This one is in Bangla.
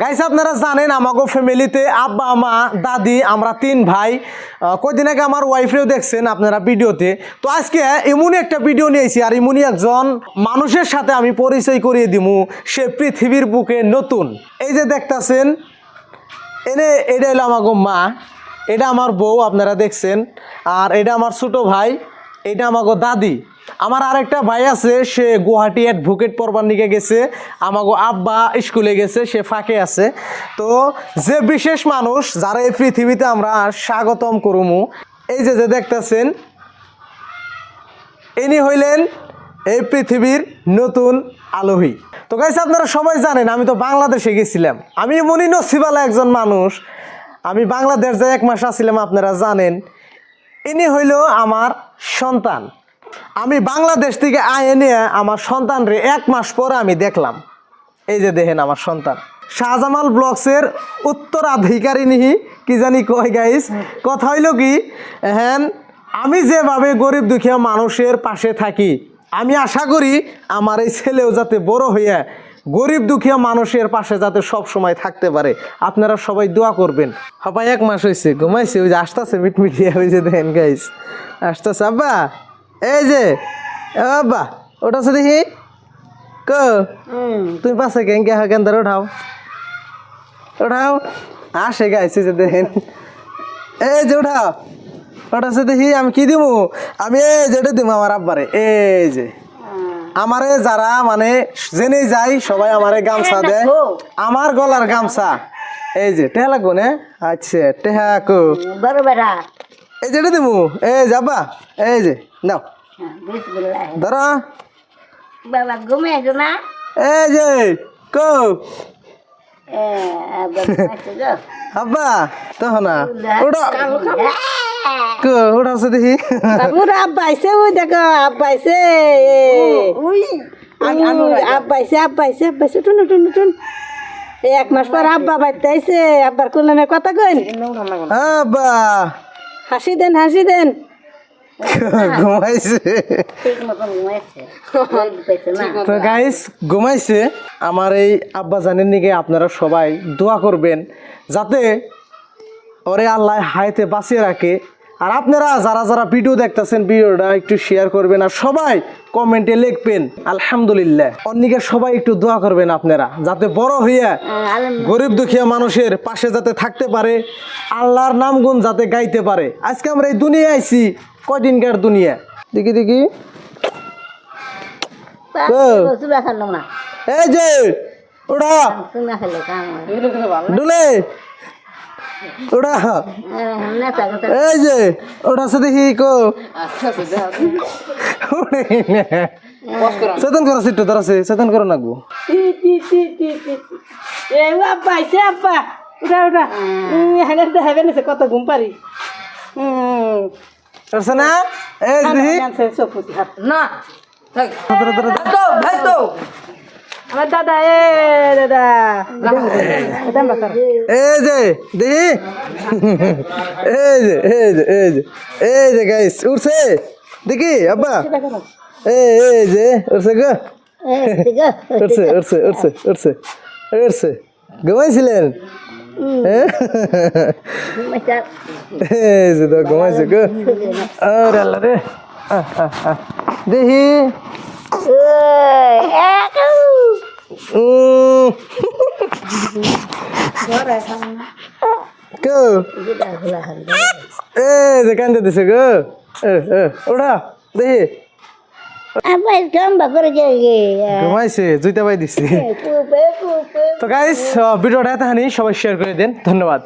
গাইস আপনারা জানেন আমাকে ফ্যামিলিতে আব্বা মা দাদি আমরা তিন ভাই। আহ, কয়দিন আগে আমার ওয়াইফরেও দেখছেন আপনারা ভিডিওতে। তো আজকে এমনই একটা ভিডিও নিয়েছি আর এমনই একজন মানুষের সাথে আমি পরিচয় করিয়ে দিমু সে পৃথিবীর বুকে নতুন। এই যে দেখতাছেন এনে এটা হলো আমাকে মা এটা আমার বউ আপনারা দেখছেন। আর এটা আমার ছোটো ভাই এটা আমাকে দাদি। আমার আরেকটা ভাই আছে, সে গুয়াহাটি অ্যাডভোকেট পড়বার নিকে গেছে আমাকে আব্বা স্কুলে গেছে, সে ফাঁকে আছে। তো যে বিশেষ মানুষ, যারা এই পৃথিবীতে আমরা স্বাগতম করুমু, এই যে যে দেখতেছেন, ইনি হইলেন এই পৃথিবীর নতুন আলোহী। তো গাইছে আপনারা সবাই জানেন, আমি তো বাংলাদেশে গেছিলাম। আমি মনি নসিবালা একজন মানুষ, আমি বাংলাদেশ যে এক মাস আসছিলাম আপনারা জানেন। ইনি হইল আমার সন্তান। আমি বাংলাদেশ থেকে আয় নিয়ে আমার সন্তানরে এক মাস পরে আমি দেখলাম। এই যে দেখেন আমার সন্তান। শাহজামাল ব্লগসের উত্তরাধিকারিণী কি জানি কয় গাইস কথা হইল কি হ্যাঁ আমি যেভাবে গরিব দুঃখীয়া মানুষের পাশে থাকি, আমি আশা করি আমার এই ছেলেও যাতে বড় হইয়া গরিব দুঃখীয়া মানুষের পাশে যাতে সব সময় থাকতে পারে। আপনারা সবাই দোয়া করবেন। হবাই এক মাস হয়েছে ঘুমাইছে, ওই যে আসতেছে, মিটমিটিয়া, ওই যে দেখেন গাইস আসতেছে, আব্বা এই যে এ আব্বা ওটা আছে দেখি ক তুমি পাশে কেন কে কেন ধরে উঠাও। উঠাও আসে গাইছে যে দেখেন। এই যে উঠাও। ওটা আছে দেখি আমি কি দিমু? আমি এই যে এটা দিমু আমার আব্বারে। এই যে। আমারে যারা মানে জেনে যাই সবাই আমারে গামছা দেয়। আমার গলার গামছা। এই যে টেহা লাগবো না? আচ্ছা টেহা কো। বড় বেড়া। এই যে এটা দিমু এই যাবা এই যে নাও। ধরো। বাবা ঘুমিয়েছো না? এই যে কো এ। আব্বা তখন না ওটা কো ওটা আছে দেখি। বাবুর আব্বাইছে ওই দেখো আব্বাইছে আব্বাইছে আব্বাইছে আব্বাইছে টুন টুন টুন এক মাস পর আব্বা বাড়তে আইছে আব্বার কোন কথা কইন? আব্বা। হাসি দেন হাসি দেন। ঘুমাইছে। তো গাইস ঘুমাইছে। আমার এই আব্বা জানের নিগে আপনারা সবাই দোয়া করবেন যাতে ওরে আল্লাহ হাইতে বাঁচিয়ে রাখে। আর আপনারা যারা যারা ভিডিও দেখতেছেন ভিডিওটা একটু শেয়ার করবেন আর সবাই কমেন্টে লিখবেন আলহামদুলিল্লাহ। অন্যকে সবাই একটু দোয়া করবেন আপনারা যাতে বড় হইয়া গরিব দুঃখীয়া মানুষের পাশে যাতে থাকতে পারে আল্লাহর নাম গুণ যাতে গাইতে পারে। আজকে আমরা এই দুনিয়া আইছি কয়দিনকার দুনিয়া? দেখি দেখি। এই যে ওটা। ডুলে। ওটা? এই যে ওটা আছে দেখি কো। চেতন করো সিট্টু তোর আছে চেতন করো নাকবো টি টি টি টি টি এ আব্বাইছে আব্বা। উঠা উঠা। হানে দেখাবে না কত ঘুম পারি হুম না? এই না ধরো, ধরো, ধরো। আমার দাদা এ দাদা। এই যে দেখি এই যে এই যে এই যে এই যে গাইস উঠছে দেখি আব্বা এই এই যে উঠছে গো উঠছে উঠছে উঠছে উঠছে উঠছে ঘুমাইছিলেন হ্যাঁ এই যে তো ঘুমাইছে গো আরে আল্লাহ রে আহ, আহ, আহ। দেখি গো। এ, দেখি। কাম্বা করে গে গে? ঘুমাইছে জুইতা পাই দিছি। তো গাইস ভিডিওটা এতখানি সবাই শেয়ার করে দেন। ধন্যবাদ।